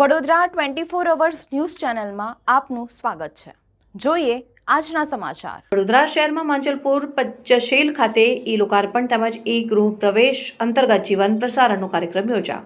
Vadodara twenty four hours news ચેનલમાં આપનું સ્વાગત છે. જોઈએ આજના સમાચાર. વડોદરા શહેરમાં માંચલપુર, પંચશીલ ખાતે ઈ લોકાર્પણ તેમજ ઈ ગૃહ પ્રવેશ અંતર્ગત જીવન પ્રસારણનો કાર્યક્રમ યોજાયો.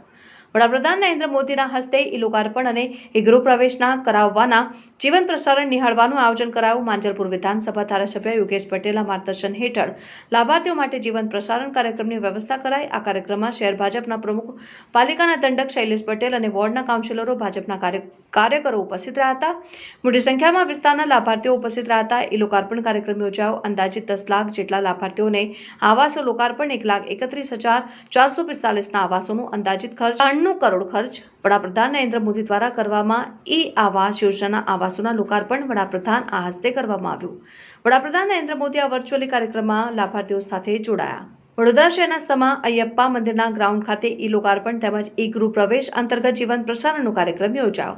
વડાપ્રધાન નરેન્દ્ર મોદીના હસ્તે ઈ લોકાર્પણ અને ઈ ગૃહ પ્રવેશના કરાવવાના જીવન પ્રસારણ નિહાળવાનું આયોજન કરાયું માંજલપુર વિધાનસભા ધારાસભ્ય યોગેશ પટેલના માર્ગદર્શન હેઠળ. લાભાર્થીઓ માટે જીવન પ્રસારણ કાર્યક્રમની વ્યવસ્થા કરાઈ. આ કાર્યક્રમમાં શહેર ભાજપના પ્રમુખ પાલિકાના દંડક શૈલેષ પટેલ અને વોર્ડના કાઉન્સિલરો ભાજપના કાર્ય- કાર્યકરો ઉપસ્થિત રહ્યા હતા. મોટી સંખ્યામાં વિસ્તારના લાભાર્થીઓ ઉપસ્થિત રહ્યા હતા. એ લોકાર્પણ કાર્યક્રમ યોજાયો. અંદાજિત દસ લાખ જેટલા લાભાર્થીઓને આવાસો લોકાર્પણ એક લાખ એકત્રીસ હજાર ચારસો પિસ્તાલીસના આવાસોનું અંદાજિત ખર્ચ ત્રણનું કરોડ ખર્ચ. વડાપ્રધાન નરેન્દ્ર મોદી દ્વારા કરવામાં ઈ આવાસ યોજનાના આવાસોના લોકાર્પણ વડાપ્રધાન આ હસ્તે કરવામાં આવ્યું. વડાપ્રધાન નરેન્દ્ર મોદી આ વર્ચ્યુઅલી કાર્યક્રમમાં લાભાર્થીઓ સાથે જોડાયા. વડોદરા શહેરના સમા અયપ્પા મંદિરના ગ્રાઉન્ડ ખાતે ઈ લોકાર્પણ તેમજ ઈ ગૃહ પ્રવેશ અંતર્ગત જીવન પ્રસારણનો કાર્યક્રમ યોજાયો.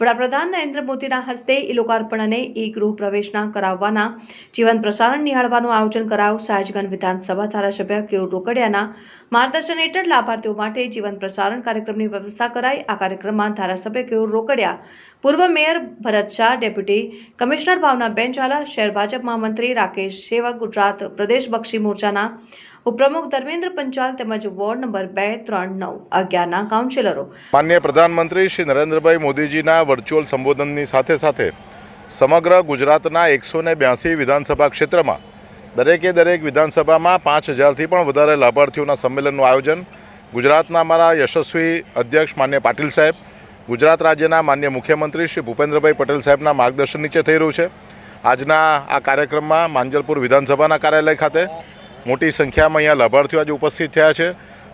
વડાપ્રધાન નરેન્દ્ર મોદીના હસ્તે એ લોકાર્પણ અને ઈ ગૃહ પ્રવેશના કરાવવાના જીવન પ્રસારણ નિહાળવાનું આયોજન કરાયું. સાહેજગંજ વિધાનસભા ધારાસભ્ય કેયુર રોકડિયાના માર્ગદર્શન હેઠળ લાભાર્થીઓ માટે જીવન પ્રસારણ કાર્યક્રમની વ્યવસ્થા કરાઈ. આ કાર્યક્રમમાં ધારાસભ્ય કેયુર રોકડિયા, પૂર્વ mayor Bharat Shah, deputy commissioner Bhavnaben Zala શહેર ભાજપ મહામંત્રી રાકેશ સેવક ગુજરાત પ્રદેશ બક્ષી મોરચાના ઉપપ્રમુખ ધર્મેન્દ્ર પંચાલ તેમજ વોર્ડ નંબર બે, ત્રણ, નવ અગિયારના કાઉન્સિલરો. માન્ય પ્રધાનમંત્રી શ્રી નરેન્દ્રભાઈ મોદીજીના વર્ચ્યુઅલ સંબોધનની સાથે સાથે સમગ્ર ગુજરાતના એકસો ને બ્યાસી વિધાનસભા ક્ષેત્રમાં, દરેકે દરેક વિધાનસભામાં પાંચ હજારથી પણ વધારે લાભાર્થીઓના સંમેલનનું આયોજન, ગુજરાતના અમારા યશસ્વી અધ્યક્ષ માન્ય પાટીલ સાહેબ, ગુજરાત રાજ્યના માન્ય મુખ્યમંત્રી શ્રી ભૂપેન્દ્રભાઈ પટેલ સાહેબના માર્ગદર્શન નીચે થઈ રહ્યું છે. આજના આ કાર્યક્રમમાં માંજલપુર વિધાનસભાના કાર્યાલય ખાતે મોટી સંખ્યામાં અહીંયા લાભાર્થીઓ આજે ઉપસ્થિત થયા છે.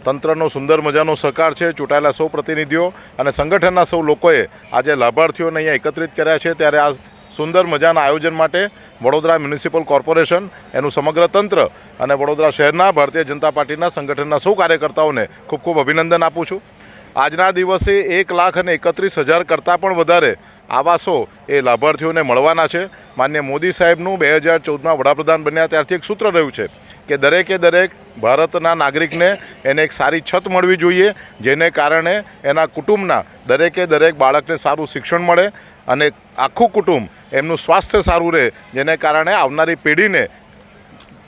તંત્રનો સુંદર મજાનો સહકાર છે, ચૂંટાયેલા સૌ પ્રતિનિધિઓ અને સંગઠનના સૌ લોકોએ આજે લાભાર્થીઓને અહીંયા એકત્રિત કર્યા છે. ત્યારે આ સુંદર મજાના આયોજન માટે વડોદરા મ્યુનિસિપલ કોર્પોરેશન, એનું સમગ્ર તંત્ર અને વડોદરા શહેરના ભારતીય જનતા પાર્ટીના સંગઠનના સૌ કાર્યકર્તાઓને ખૂબ ખૂબ અભિનંદન આપું છું. આજના દિવસે એક લાખ અને એકત્રીસ હજાર કરતાં પણ વધારે આવાસો એ લાભાર્થીઓને મળવાના છે. માન્ય મોદી સાહેબનું બે હજાર ચૌદમાં વડાપ્રધાન બન્યા ત્યારથી એક સૂત્ર રહ્યું છે કે દરેકે દરેક ભારતના નાગરિકને એને એક સારી છત મળવી જોઈએ, જેને કારણે એના કુટુંબના દરેકે દરેક બાળકને સારું શિક્ષણ મળે અને આખું કુટુંબ એમનું સ્વાસ્થ્ય સારું રહે, જેને કારણે આવનારી પેઢીને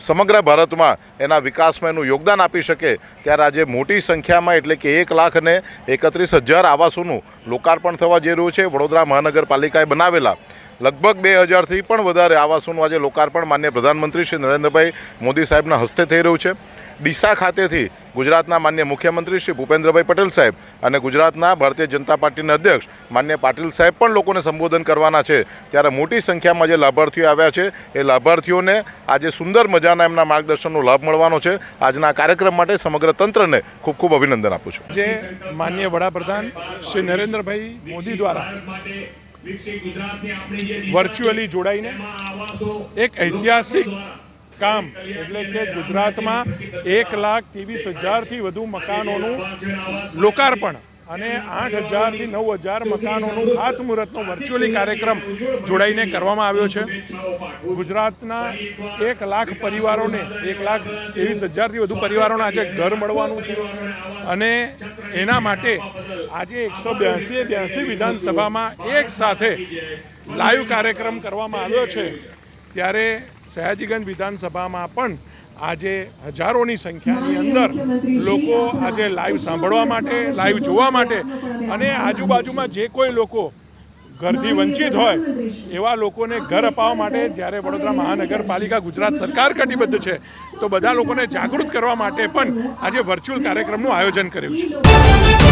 સમગ્ર ભારતમાં એના વિકાસમાં એનું યોગદાન આપી શકે. ત્યારે આજે મોટી સંખ્યામાં, એટલે કે એક લાખ અને એકત્રીસ હજાર આવાસોનું લોકાર્પણ થવા જઈ રહ્યું છે. વડોદરા મહાનગરપાલિકાએ બનાવેલા લગભગ બે હજારથી પણ વધારે આવાસોનું આજે લોકાર્પણ માન્ય પ્રધાનમંત્રી શ્રી નરેન્દ્રભાઈ મોદી સાહેબના હસ્તે થઈ રહ્યું છે. ડીસા ખાતેથી ગુજરાતના માન્ય મુખ્યમંત્રી શ્રી ભૂપેન્દ્રભાઈ પટેલ સાહેબ અને ગુજરાતના ભારતીય જનતા પાર્ટીના અધ્યક્ષ માન્ય પાટીલ સાહેબ પણ લોકોને સંબોધન કરવાના છે. ત્યારે મોટી સંખ્યામાં જે લાભાર્થીઓ આવ્યા છે એ લાભાર્થીઓને આજે સુંદર મજાના એમના માર્ગદર્શનનો લાભ મળવાનો છે. આજના કાર્યક્રમ માટે સમગ્ર તંત્રને ખૂબ ખૂબ અભિનંદન આપું છું. જે માન્ય વડાપ્રધાન શ્રી નરેન્દ્રભાઈ મોદી દ્વારા વર્ચ્યુઅલી જોડાઈને એક ઐતિહાસિક કામ એટલે કે ગુજરાતમાં એક લાખ ત્રેવીસ હજારથી વધુ મકાનોનું લોકાર્પણ અને આઠ હજારથી નવ હજાર મકાનોનું ખાતમુહૂર્તનો વર્ચ્યુઅલી કાર્યક્રમ જોડાઈને કરવામાં આવ્યો છે. ગુજરાતના એક લાખ પરિવારોને, એક લાખ ત્રેવીસ હજારથી વધુ પરિવારોને આજે ઘર મળવાનું છે અને એના માટે આજે એકસો બ્યાસી બ્યાસી વિધાનસભામાં એક સાથે લાઈવ કાર્યક્રમ કરવામાં આવ્યો છે. ત્યારે સયાજીગંજ વિધાનસભામાં પણ આજે હજારોની સંખ્યાની અંદર લોકો આજે લાઈવ સાંભળવા માટે લાઈવ જોવા માટે અને આજુબાજુમાં જે કોઈ લોકો ઘરથી વંચિત હોય એવા લોકોને ઘર અપાવવા માટે જ્યારે વડોદરા મહાનગરપાલિકા ગુજરાત સરકાર કટિબદ્ધ છે, તો બધા લોકોને જાગૃત કરવા માટે પણ આજે વર્ચ્યુઅલ કાર્યક્રમનું આયોજન કર્યું છે.